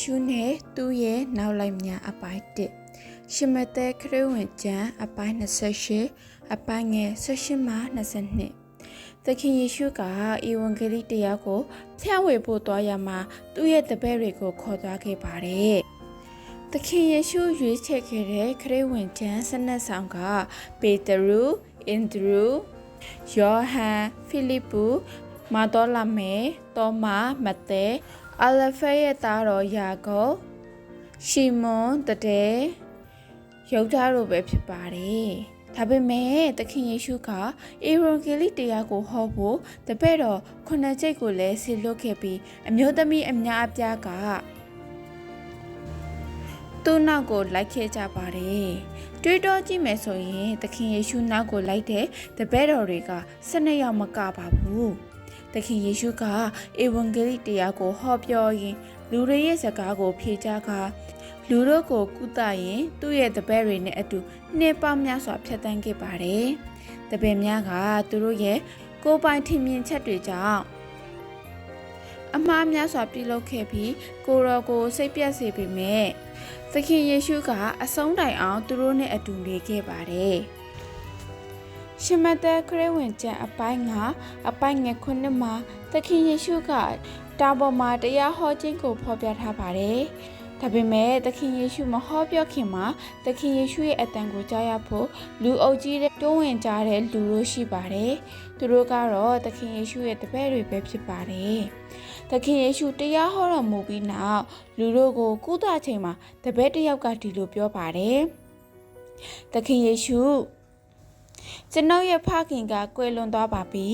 ရှုနဲ့သူ့ရဲ့နောက်လိုက်များအပိုင်း1ရှင်မသက်ခရစ်ဝင်ကျမ်းအပိုင်း28အပိုင်းငယ်18မှ22သခင်ယေရှုကဧဝံဂေလိတရားကိုဖြန့်ဝေဖို့သွားရမှာသူ့ရဲ့တပည့်တွေကိုခေါ်သွားခဲ့ပါတယ်သခင်ယေရှုရွေးချယ်ခဲ့တဲ့ခရစ်ဝင်ကျမ်းစနက်ဆောင်ကပေတရုအင်ဒရူယောဟန်ဖိလိပ္ပုမာတော်လာမေသောမမဿဲ အလဖဲရဲ့သားတော်ယာကုပ်ရှီမွန်တတဲယောက်ျားတို့ပဲဖြစ်ပါတယ်ဒါပေမဲ့သခင်ယေရှုကအေရိုဂေလိတရားကိုဟောဖို့တပည့်တော်ခုနှစ်ကျိတ်ကိုလည်းဆေလွတ်ခဲ့ပြီးအမျိုးသမီးအများအပြားကသူ့နောက်ကိုလိုက်ခဲ့ကြပါတယ်။တွေးတောကြည့်မယ်ဆိုရင်သခင်ယေရှုနောက်ကိုလိုက်တဲ့တပည့်တော်တွေက12ယောက်မကပါဘူး။ သခင်ယေရှုကဧဝံဂေလိတရားကိုဟောပြောရင်လူတွေရဲ့စကားကိုဖြေကြကလူတို့ကိုကုသရင်သူ့ရဲ့တပည့်တွေနဲ့အတူနှစ်ပေါင်းများစွာဖြတ်တန်းခဲ့ပါတယ်။တပည့်များကသူတို့ရဲ့ကိုယ်ပိုင်ထင်မြင်ချက်တွေကြောင့်အမှားများစွာပြုလုပ်ခဲ့ပြီးကိုရောကိုစိတ်ပြတ်စေပေမဲ့သခင်ယေရှုကအဆုံးတိုင်အောင်သူတို့နဲ့အတူနေခဲ့ပါတယ်။ ရှမသက်ခရစ်ဝင်ကျမ်းအပိုင်းကအပိုင်းငယ်ခုနှစ်မှာသခင်ယေရှုကတာပေါ်မှာတရားဟောခြင်းကိုဖော်ပြထားပါတယ်။ဒါပေမဲ့သခင်ယေရှုမဟောပြောခင်မှာသခင်ယေရှုရဲ့အတန်ကိုကြားရဖို့လူအုပ်ကြီးတဲ့တွန်းဝင်ကြတဲ့လူတို့ရှိပါတယ်။သူတို့ကတော့သခင်ယေရှုရဲ့တပည့်တွေပဲဖြစ်ပါတယ်။သခင်ယေရှုတရားဟောတော်မူပြီးနောက်လူတို့ကိုကုသချိန်မှာတပည့်တစ်ယောက်ကဒီလိုပြောပါတယ်။သခင်ယေရှု ကျွန်ုပ်ရဲ့ဖခင်ကကွယ်လွန်သွားပါပြီ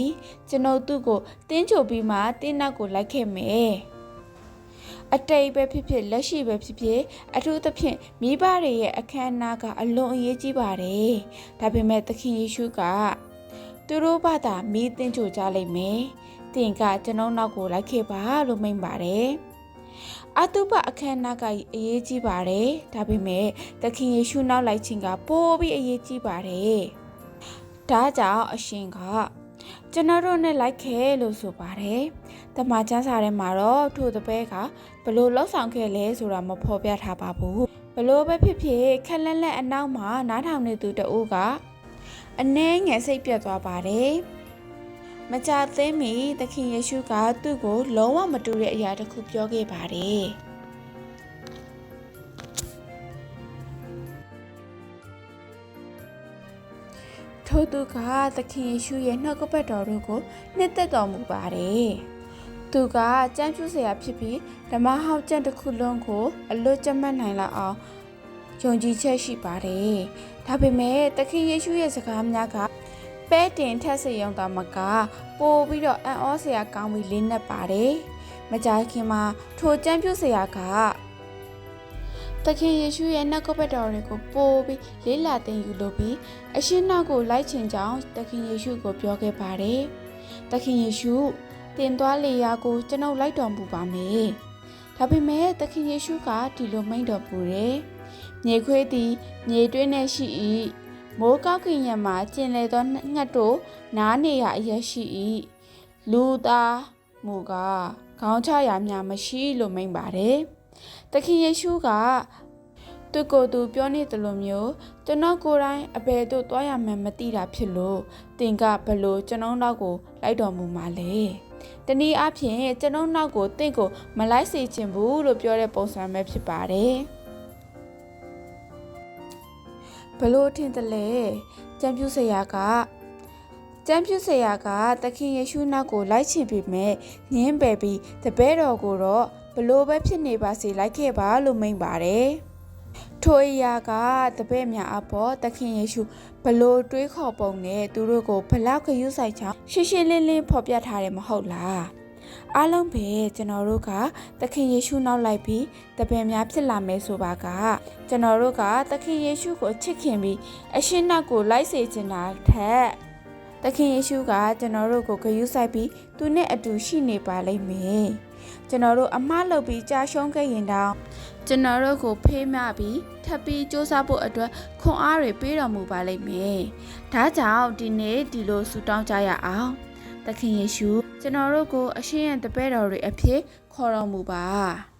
ကျွန်ုပ်သူ့ကိုတင်းချုပ်ပြီးမှတင်းနောက်ကိုလိုက်ခဲ့မယ်အတိတ်ပဲဖြစ်ဖြစ်လက်ရှိပဲဖြစ်ဖြစ်အထူးသဖြင့်မိဘတွေရဲ့အခမ်းအနားကအလွန်အရေးကြီးပါတယ်ဒါပေမဲ့သခင်ယေရှုကသူတို့ဘာသာမိသင်ကြကြလိမ့်မယ်တင်ကကျွန်ုပ်နောက်ကိုလိုက်ခဲ့ပါလို့မိန့်ပါတယ်အတုပအခမ်းအနားကအရေးကြီးပါတယ်ဒါပေမဲ့သခင်ယေရှုနောက်လိုက်ခြင်းကပိုပြီးအရေးကြီးပါတယ် ဒါကြောင့်အရှင်ကကျွန်တော်တို့နဲ့လိုက်ခဲ့လို့ဆိုပါတယ်။တမန်ကျမ်းစာထဲမှာတော့ထို့တပည့်ကဘလို့လောက်ဆောင်ခဲ့လဲဆိုတာမဖော်ပြထားပါဘူး။ဘလို့ပဲဖြစ်ဖြစ်ခက်လက်လက်အနောက်မှာနားထောင်နေသူတအုပ်ကအနှဲငယ်စိတ်ပြတ်သွားပါတယ်။မကြသေးမီသခင်ယေရှုကသူ့ကိုလုံးဝမတူတဲ့အရာတစ်ခုပြောခဲ့ပါတယ်။ ထို့သူကသခင်ယေရှုရဲ့နှုတ်ကပတ်တော်တို့ကိုနှစ်သက်တော်မူပါတယ်။သူကကြမ်းပြုစရာဖြစ်ပြီးဓမ္မဟောင်းကျင့်တစ်ခုလုံးကို အလွတ်ကျမတ်နိုင်လောက်အောင်ယုံကြည်ချက်ရှိပါတယ်။ဒါပေမဲ့သခင်ယေရှုရဲ့စကားများကပဲတင်ထက်စေရုံသာမကပို့ပြီးတော့အံ့ဩစရာကောင်းပြီးလေးနက်ပါတယ်။မကြာခင်မှာထိုကြမ်းပြုစရာက သခင်ယေရှုရဲ့နှုတ်ကပတ်တော်တွေကိုပို့ပြီးလေးလာသင်ယူလို့ပြီးအရှင်နောက်ကိုလိုက်ချင်ကြောင်းသခင်ယေရှုကိုပြောခဲ့ပါတယ်။သခင်ယေရှုတင်သွားလေရာကိုကျွန်ုပ်လိုက်တော်မူပါမယ်။ဒါပေမဲ့သခင်ယေရှုကဒီလိုမိန့်တော်မူတယ်။မြေခွေးသည်မြေတွင်း၌ရှိ၏။မိုးကောက်ကင်ရံမှာကျင်လေသောငှက်တို့နားနေရအရရှိ၏။လူသားမူကားခေါင်းချရာများမရှိလို့မိန့်ပါတယ်။သ ခင်ယေရှုကသူကိုယ်သူပြောနေတယ်လို့မျိုးကျွန်တော်ကိုယ်တိုင်အဘယ်သို့သွားရမှန်းမသိတာဖြစ်လို့တင်ကဘလို့ကျွန်တော်နောက်ကိုလိုက်တော်မူမှာလဲတနည်းအားဖြင့်ကျွန်တော်နောက်ကိုတင့်ကိုမလိုက်စေချင်ဘူးလို့ပြောတဲ့ပုံစံပဲဖြစ်ပါတယ်ဘလို့ထင်တယ်လဲကြံပြူစရာကကျမ်းပြုစရာကသခင်ယေရှုနောက်ကိုလိုက်ချင်ပေမဲ့ညင်းပယ်ပြီးတပည့်တော်ကိုတော့ ဘလို့ပဲဖြစ်နေပါစေလိုက်ခဲ့ပါလို့မိန့်ပါတယ်။ထိုအရာကတပည့်များအပေါ်သခင်ယေရှုဘလို့တွေးခေါ်ပုံနဲ့သူတို့ကိုဘလောက်ခရုစိုက်ချောင်းရှင်းရှင်းလင်းလင်းဖော်ပြထားတယ်မဟုတ်လား။အားလုံးပဲကျွန်တော်တို့ကသခင်ယေရှုနောက်လိုက်ပြီးတပည့်များဖြစ်လာမယ်ဆိုပါကကျွန်တော်တို့ကသခင်ယေရှုကိုချစ်ခင်ပြီးအရှင်နောက်ကိုလိုက်စေချင်တာထက်သခင်ယေရှုကကျွန်တော်တို့ကိုဂရုစိုက်ပြီးသူနဲ့အတူရှိနေပါလိမ့်မယ်။ ကျွန်တော်တို့အမှားလုပ်ပြီးကြာရှုံးခဲ့ရင်တောင်ကျွန်တော်တို့ကိုဖေးမပြီးထပ်ပြီးစူးစမ်းဖို့အတွက်ခွန်အားတွေပေးတော်မူပါလိမ့်မယ်။ဒါကြောင့်ဒီနေ့ဒီလိုဆုတောင်းကြရအောင်။သခင်ယေရှုကျွန်တော်တို့ကိုအရှင်ရဲ့တပည့်တော်တွေအဖြစ်ခေါ်တော်မူပါ။